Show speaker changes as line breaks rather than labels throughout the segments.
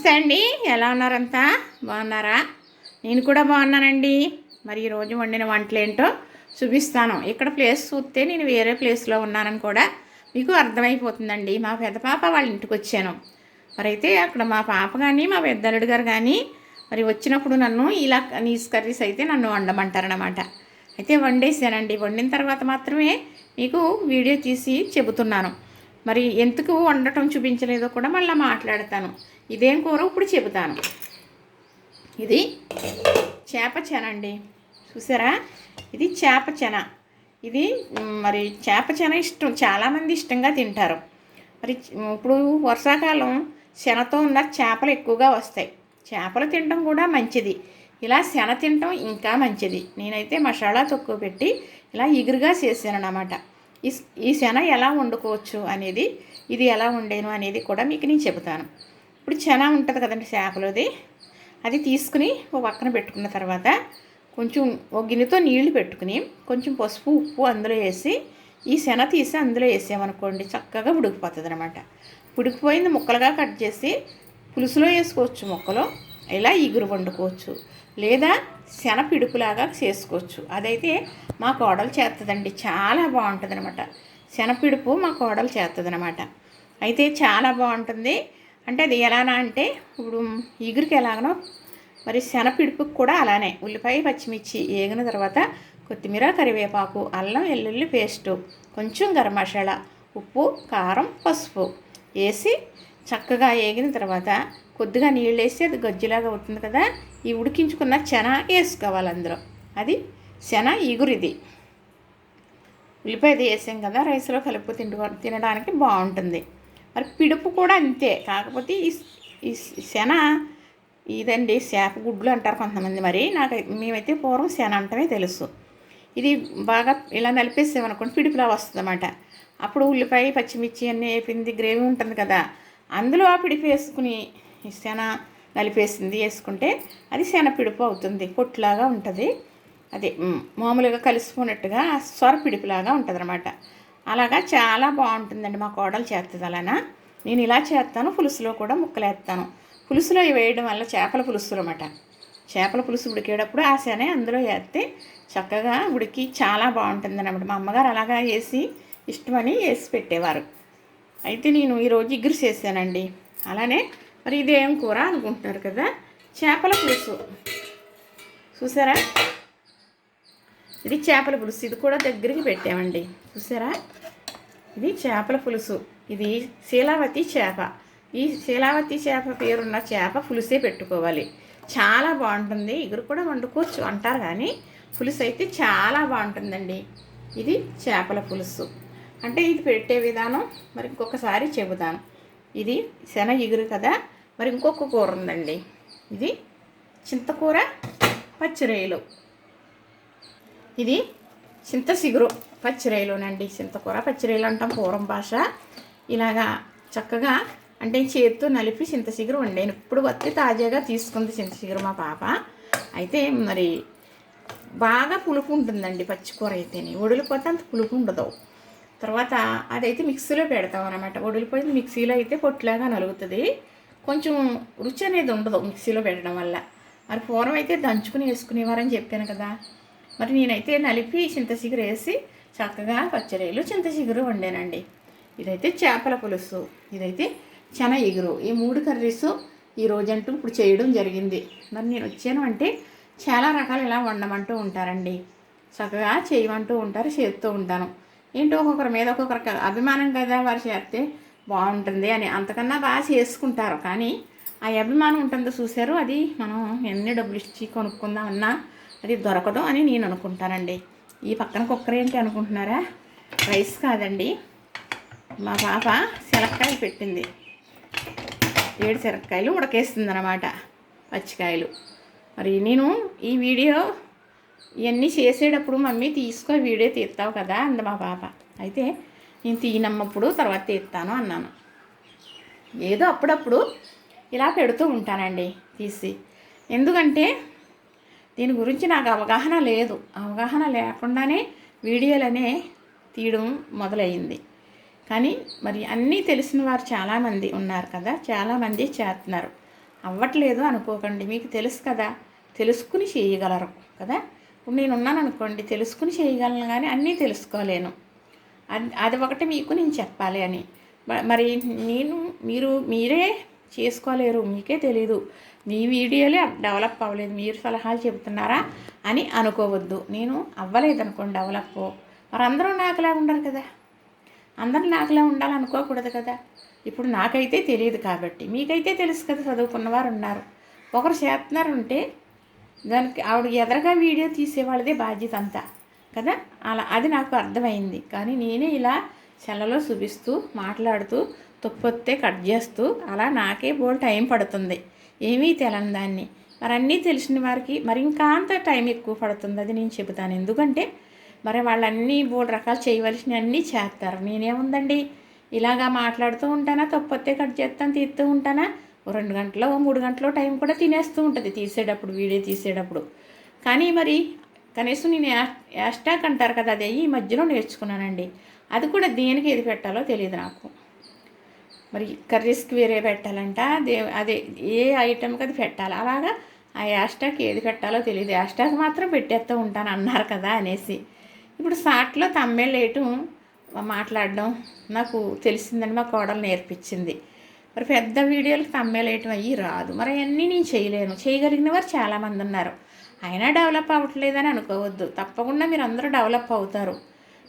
నమస్తే అండి ఎలా ఉన్నారంతా? బాగున్నారా? నేను కూడా బాగున్నానండి. మరి ఈరోజు వండిన వంటలు ఏంటో చూపిస్తాను. ఇక్కడ ప్లేస్ చూస్తే నేను వేరే ప్లేస్లో ఉన్నానని కూడా మీకు అర్థమైపోతుందండి. మా పెద్ద పాప వాళ్ళ ఇంటికి వచ్చాను. మరి అయితే అక్కడ మా పాప కానీ మా పెద్దలుడు గారు కానీ మరి వచ్చినప్పుడు నన్ను ఇలా నీస్ కర్రీస్ అయితే నన్ను వండమంటారనమాట అయితే వండేసానండి. వండిన తర్వాత మాత్రమే మీకు వీడియో తీసి చెబుతున్నాను. మరి ఎందుకు వండటం చూపించలేదో కూడా మళ్ళీ మాట్లాడతాను. ఇదేం కూర? ఇప్పుడు చెబుతాను. ఇది చేప చెన అండి. చూసారా? ఇది చేప చెన. ఇది మరి చేప చెన ఇష్టం. చాలామంది ఇష్టంగా తింటారు. మరి ఇప్పుడు వర్షాకాలం శనతో ఉన్న చేపలు ఎక్కువగా వస్తాయి. చేపలు తినడం కూడా మంచిది. ఇలా శన తినటం ఇంకా మంచిది. నేనైతే మసాలా తక్కువ పెట్టి ఇలా ఇగురుగా చేశాను అన్నమాట ఈ ఈ శన ఎలా వండుకోవచ్చు అనేది ఇది ఎలా వండాను అనేది కూడా మీకు నేను చెబుతాను. ఇప్పుడు చెన ఉంటుంది కదండి చేపలోది అది తీసుకుని ఒక పక్కన పెట్టుకున్న తర్వాత కొంచెం ఒక గిన్నెతో నీళ్ళు పెట్టుకుని కొంచెం పసుపు ఉప్పు అందులో వేసి ఈ శన తీసి అందులో వేసామనుకోండి చక్కగా ఉడికిపోతుంది అనమాట ఉడికిపోయింది ముక్కలుగా కట్ చేసి పులుసులో వేసుకోవచ్చు ముక్కలు. ఇలా ఇగురు వండుకోవచ్చు. లేదా శనపిడుపులాగా చేసుకోవచ్చు. అదైతే మా కోడలు చేస్తుందండి చాలా బాగుంటుంది అనమాట శనపిడుపు మా కోడలు చేస్తుంది అనమాట అయితే చాలా బాగుంటుంది. అంటే అది ఎలానా అంటే ఇప్పుడు ఇగురికి ఎలాగనో మరి శనపిడుపుకి కూడా అలానే ఉల్లిపాయ పచ్చిమిర్చి వేగిన తర్వాత కొత్తిమీర కరివేపాకు అల్లం వెల్లుల్లి పేస్టు కొంచెం గరం మసాలా ఉప్పు కారం పసుపు వేసి చక్కగా వేగిన తర్వాత కొద్దిగా నీళ్ళు వేసి అది గజ్జిలాగా అవుతుంది కదా ఈ ఉడికించుకున్న చెన వేసుకోవాలి అందులో. అది శన ఇగురిది. ఉల్లిపాయది వేసాం కదా రైస్లో కలుపు తింటు తినడానికి బాగుంటుంది. మరి పిడుపు కూడా అంతే. కాకపోతే ఈ ఈ శన ఇదండి చేప గుడ్లు అంటారు కొంతమంది మరి. నాకు మేమైతే పూర్వం శన అంటమే తెలుసు. ఇది బాగా ఇలా నలిపేసామనుకోండి పిడుపులా వస్తుంది అప్పుడు ఉల్లిపాయ పచ్చిమిర్చి అన్నీ వేపింది గ్రేవీ ఉంటుంది కదా. అందులో ఆ పిడిపి వేసుకుని శన నలిపేసింది వేసుకుంటే అది శన పిడుపు అవుతుంది పొట్టులాగా ఉంటుంది. అది మామూలుగా కలిసిపోయినట్టుగా సొర పిడిపిలాగా ఉంటుంది అనమాట అలాగా చాలా బాగుంటుందండి మా కోడలు చేస్తుంది అలానా. నేను ఇలా చేస్తాను పులుసులో కూడా ముక్కలు వేస్తాను పులుసులో వేయడం వల్ల చేపల పులుసు అనమాట చేపల పులుసు ఉడికేటప్పుడు ఆ శనే అందులో వేస్తే చక్కగా ఉడికి చాలా బాగుంటుంది అనమాట మా అమ్మగారు అలాగా వేసి ఇష్టమని వేసి పెట్టేవారు. అయితే నేను ఈరోజు ఇగురు చేశానండి. అలానే మరి ఇదేం కూర అనుకుంటున్నారు కదా? చేపల పులుసు. చూసారా? ఇది చేపల పులుసు. ఇది కూడా దగ్గరికి పెట్టామండి. చూసారా? ఇది చేపల పులుసు. ఇది శీలావతి చేప. ఈ శీలావతి చేప పేరున్న చేప పులుసే పెట్టుకోవాలి. చాలా బాగుంటుంది. ఇగురు కూడా వండుకోవచ్చు అంటారు కానీ పులుసు అయితే చాలా బాగుంటుందండి. ఇది చేపల పులుసు. అంటే ఇది పెట్టే విధానం మరి ఇంకొకసారి చెబుతాను. ఇది శనగ ఇగురు కదా? మరి ఇంకొక కూర ఉందండి. ఇది చింతకూర పచ్చిరొయ్యలు ఇది చింత సిగురు పచ్చిరొయ్యలునండి చింతకూర పచ్చిరొయ్యలు అంటాం పూర్వం భాష. ఇలాగా చక్కగా అంటే చేతితో నలిపి చింత సిగురు వండాను. ఇప్పుడు వస్తే తాజాగా తీసుకుంది చింత సిగురు మా పాప. అయితే మరి బాగా పులుపు ఉంటుందండి పచ్చికూర అయితేనే. ఒడిలిపోతే అంత పులుపు ఉండదు. తర్వాత అదైతే మిక్సీలో పెడతాం అనమాట ఒడిలిపోయింది మిక్సీలో అయితే పొట్టులాగా నలుగుతుంది. కొంచెం రుచి అనేది ఉండదు మిక్సీలో పెట్టడం వల్ల. మరి పూర్వం అయితే దంచుకుని వేసుకునేవారని చెప్పాను కదా. మరి నేనైతే నలిపి చింతచిగురు వేసి చక్కగా పచ్చడిలు చింతచిగురు వండానండి. ఇదైతే చేపల పులుసు ఇదైతే చెన ఎగురు. ఈ మూడు కర్రీస్ ఈ రోజంటూ ఇప్పుడు చేయడం జరిగింది. మరి నేను వచ్చాను అంటే చాలా రకాలు ఇలా వండమంటూ ఉంటారండి. చక్కగా చేయమంటూ ఉంటారు చేస్తూ ఉంటాను. ఏంటో ఒక్కొక్కరి మీద ఒక్కొక్కరికి అభిమానం కదా వారు చేస్తే బాగుంటుంది అని అంతకన్నా బాగా చేసుకుంటారు. కానీ ఆ అభిమానం ఉంటుందో చూశారు. అది మనం ఎన్ని డబ్బులు ఇచ్చి కొనుక్కుందామన్నా అది దొరకదు అని నేను అనుకుంటానండి. ఈ పక్కన కుక్కర్ ఏంటి అనుకుంటున్నారా? రైస్ కాదండి. మా పాప శనక్కాయలు పెట్టింది. ఏడు శనక్కాయలు ఉడకేస్తుంది అనమాట పచ్చికాయలు. మరి నేను ఈ వీడియో ఇవన్నీ చేసేటప్పుడు మమ్మీ తీసుకో వీడియో తీస్తావు కదా అంది మా పాప. అయితే నేను తీయనమ్మప్పుడు తర్వాత తీస్తాను అన్నాను. ఏదో అప్పుడప్పుడు ఇలా పెడుతూ ఉంటానండి తీసి. ఎందుకంటే దీని గురించి నాకు అవగాహన లేదు. అవగాహన లేకుండానే వీడియోలనే తీయడం మొదలయ్యింది. కానీ మరి అన్నీ తెలిసిన వారు చాలామంది ఉన్నారు కదా చాలామంది చేస్తున్నారు. అవ్వట్లేదు అనుకోకండి మీకు తెలుసు కదా తెలుసుకుని చేయగలరు కదా. ఇప్పుడు నేను ఉన్నాను అనుకోండి తెలుసుకుని చేయగలను కానీ అన్నీ తెలుసుకోలేను. అది అది ఒకటి మీకు నేను చెప్పాలి అని. మరి నేను మీరు మీరే చేసుకోలేరు మీకే తెలీదు. మీ వీడియోలే డెవలప్ అవ్వలేదు మీరు సలహాలు చెబుతున్నారా అని అనుకోవద్దు. నేను అవ్వలేదు అనుకోండి డెవలప్. మరి అందరూ నాకులా ఉండరు కదా. అందరూ నాకులా ఉండాలనుకోకూడదు కదా. ఇప్పుడు నాకైతే తెలియదు కాబట్టి. మీకైతే తెలుసు కదా చదువుకున్నవారు ఉన్నారు ఒకరు చేస్తున్నారు ఉంటే దానికి ఆవిడ ఎదరగా వీడియో తీసేవాళ్ళదే బాధ్యత అంతా. కదా? అలా అది నాకు అర్థమైంది. కానీ నేనే ఇలా సెలలో చూపిస్తూ మాట్లాడుతూ తొప్పొత్తే కట్ చేస్తూ అలా నాకే బోల్ టైం పడుతుంది. ఏమీ తెలని దాన్ని. మరి అన్నీ తెలిసిన వారికి మరి ఇంకా అంత టైం ఎక్కువ పడుతుంది అది నేను చెబుతాను. ఎందుకంటే మరి వాళ్ళన్నీ బోల్ రకాలు చేయవలసినవి అన్నీ చేస్తారు. నేనేముందండి? ఇలాగా మాట్లాడుతూ ఉంటానా తప్పొత్తే కట్ చేస్తాను తీస్తూ ఉంటానా? ఓ రెండు గంటలో ఓ మూడు గంటలో టైం కూడా తినేస్తూ ఉంటుంది తీసేటప్పుడు వీడియో తీసేటప్పుడు. కానీ మరి కనీసం నేను యా- యాస్టాక్ అంటారు కదా అది ఈ మధ్యలో నేర్చుకున్నానండి. అది కూడా దేనికి ఏది పెట్టాలో తెలియదు నాకు. మరి కర్రీస్కి వేరే పెట్టాలంట దే అదే ఏ ఐటెంకి అది పెట్టాలి. అలాగా ఆ యాస్టాక్ ఏది పెట్టాలో తెలియదు యాస్టాక్ మాత్రం పెట్టేస్తూ ఉంటాను అన్నారు కదా అనేసి. ఇప్పుడు సాట్లో తమ్మేళ్ళు వేయటం మాట్లాడడం నాకు తెలిసిందని మా కోడలు నేర్పించింది. మరి పెద్ద వీడియోలకు తమ్మేలు వేయటం అయ్యి రాదు. మరి అవన్నీ నేను చేయలేను. చేయగలిగిన వారు చాలామంది ఉన్నారు. అయినా డెవలప్ అవ్వట్లేదని అనుకోవద్దు. తప్పకుండా మీరు అందరూ డెవలప్ అవుతారు.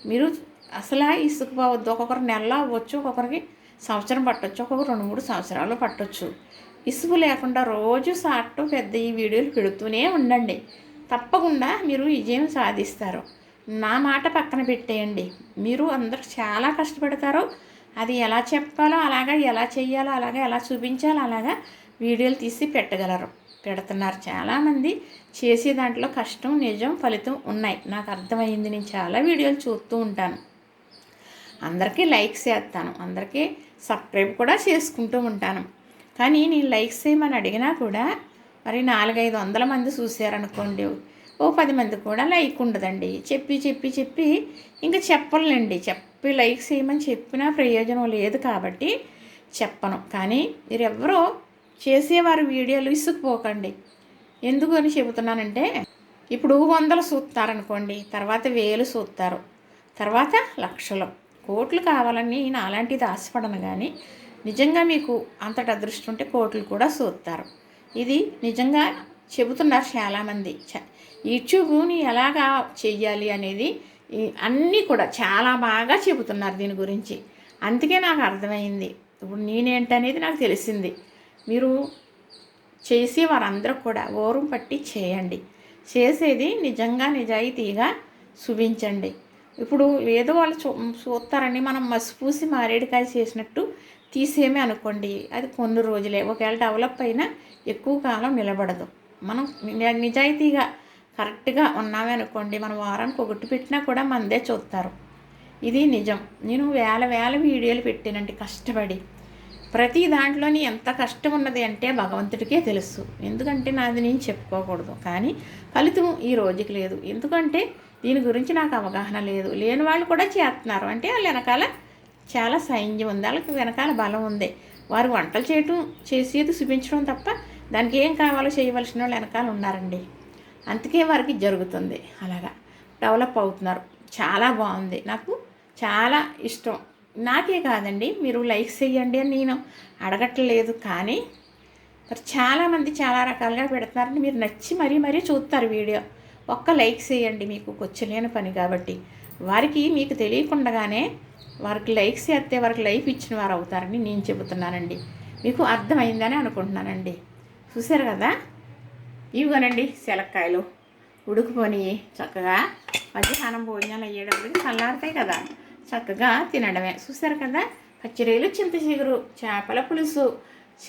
మీరు అసలు ఇసుకుపోవద్దు ఒక్కొక్కరు నెల అవ్వచ్చు ఒక్కొక్కరికి సంవత్సరం పట్టొచ్చు ఒక్కొక్కరు రెండు మూడు సంవత్సరాలు పట్టొచ్చు. ఇసుకు లేకుండా రోజు సాటు పెద్ద ఈ వీడియోలు పెడుతూనే ఉండండి. తప్పకుండా మీరు విజయం సాధిస్తారు. నా మాట పక్కన పెట్టేయండి. మీరు అందరూ చాలా కష్టపడతారు. అది ఎలా చెప్పాలో అలాగా ఎలా చేయాలో అలాగా ఎలా చూపించాలో అలాగా వీడియోలు తీసి పెట్టగలరు. పెడుతున్నారు. చాలామంది చేసే దాంట్లో కష్టం నిజం ఫలితం ఉన్నాయి. నాకు అర్థమైంది. నేను చాలా వీడియోలు చూస్తూ ఉంటాను. అందరికీ లైక్స్ చేస్తాను. అందరికీ సబ్స్క్రైబ్ కూడా చేసుకుంటూ ఉంటాను. కానీ నేను లైక్స్ చేయమని అడిగినా కూడా మరి నాలుగైదు వందల మంది చూసారనుకోండి ఓ పది మంది కూడా లైక్ ఉండదండి. చెప్పి చెప్పి చెప్పి ఇంకా చెప్పలేండి. చెప్పి లైక్స్ చేయమని చెప్పినా ప్రయోజనం లేదు కాబట్టి చెప్పను. కానీ మీరెవరో చేసేవారు వీడియోలు ఇసుకుపోకండి ఎందుకు అని చెబుతున్నానంటే ఇప్పుడు వందలు చూస్తారనుకోండి తర్వాత వేలు చూస్తారు తర్వాత లక్షలు. కోట్లు కావాలని నేను అలాంటిది ఆశపడను కానీ నిజంగా మీకు అంతటి అదృష్టం ఉంటే కోట్లు కూడా చూస్తారు ఇది నిజంగా చెబుతున్నారు చాలామంది. చ- యూట్యూబ్ని ఎలాగా చెయ్యాలి అనేది అన్నీ కూడా చాలా బాగా చెబుతున్నారు దీని గురించి. అందుకే నాకు అర్థమైంది. ఇప్పుడు నేనేంటనేది నాకు తెలిసింది. మీరు చేసి వారందరూ కూడా ఓరం పట్టి చేయండి. చేసేది నిజంగా నిజాయితీగా చూపించండి ఇప్పుడు ఏదో వాళ్ళు చూ చూస్తారని మనం మసిపూసి మారేడుకాయ చేసినట్టు తీసేమే అనుకోండి. అది కొన్ని రోజులే. ఒకవేళ డెవలప్ అయినా ఎక్కువ కాలం నిలబడదు. మనం నిజాయితీగా కరెక్ట్గా ఉన్నామే అనుకోండి. మనం వారానికి ఒకటి పెట్టినా కూడా మందే చూస్తారు. ఇది నిజం. నేను వేల వేల వీడియోలు పెట్టానండి. కష్టపడి. ప్రతి దాంట్లోని ఎంత కష్టం ఉన్నది అంటే భగవంతుడికే తెలుసు. ఎందుకంటే నాది నేను చెప్పుకోకూడదు. కానీ ఫలితం ఈ రోజుకి లేదు. ఎందుకంటే దీని గురించి నాకు అవగాహన లేదు. లేని వాళ్ళు కూడా చేస్తున్నారు. అంటే వాళ్ళ వెనకాల చాలా సైన్యం ఉంది. వాళ్ళకి వెనకాల బలం ఉంది. వారు వంటలు చేయటం చేసేది చూపించడం తప్ప దానికి ఏం కావాలో చేయవలసిన వాళ్ళు వెనకాల ఉన్నారండి. అందుకే వారికి జరుగుతుంది. అలాగా. డెవలప్ అవుతున్నారు. చాలా బాగుంది. నాకు చాలా ఇష్టం. నాకే కాదండి మీరు లైక్స్ చేయండి అని నేను అడగట్లేదు. కానీ మరి చాలామంది చాలా రకాలుగా పెడతారని మీరు నచ్చి మరీ మరీ చూస్తారు వీడియో. ఒక్క లైక్ చేయండి మీకు కొచ్చలేని పని కాబట్టి. వారికి మీకు తెలియకుండానే వారికి లైక్స్ చేస్తే వారికి లైఫ్ ఇచ్చిన వారు అవుతారని నేను చెబుతున్నానండి. మీకు అర్థమైందని అనుకుంటున్నానండి. చూసారు కదా? ఇవిగోనండి శలక్కాయలు ఉడుకుపోని చక్కగా. మధ్యాహ్నం భోజనాలు అయ్యేటప్పటికి చల్లారుతాయి కదా. చక్కగా తినడమే. చూసారు కదా? పచ్చిరొయ్యలు చింత చిగురు చేపల పులుసు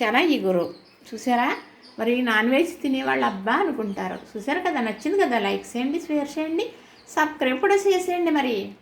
శన ఇగురు. చూసారా మరి నాన్ వెజ్ తినేవాళ్ళు అబ్బా అనుకుంటారు. చూసారు కదా? నచ్చింది కదా? లైక్ చేయండి షేర్ చేయండి సబ్స్క్రైబ్ కూడా చేసేయండి మరి.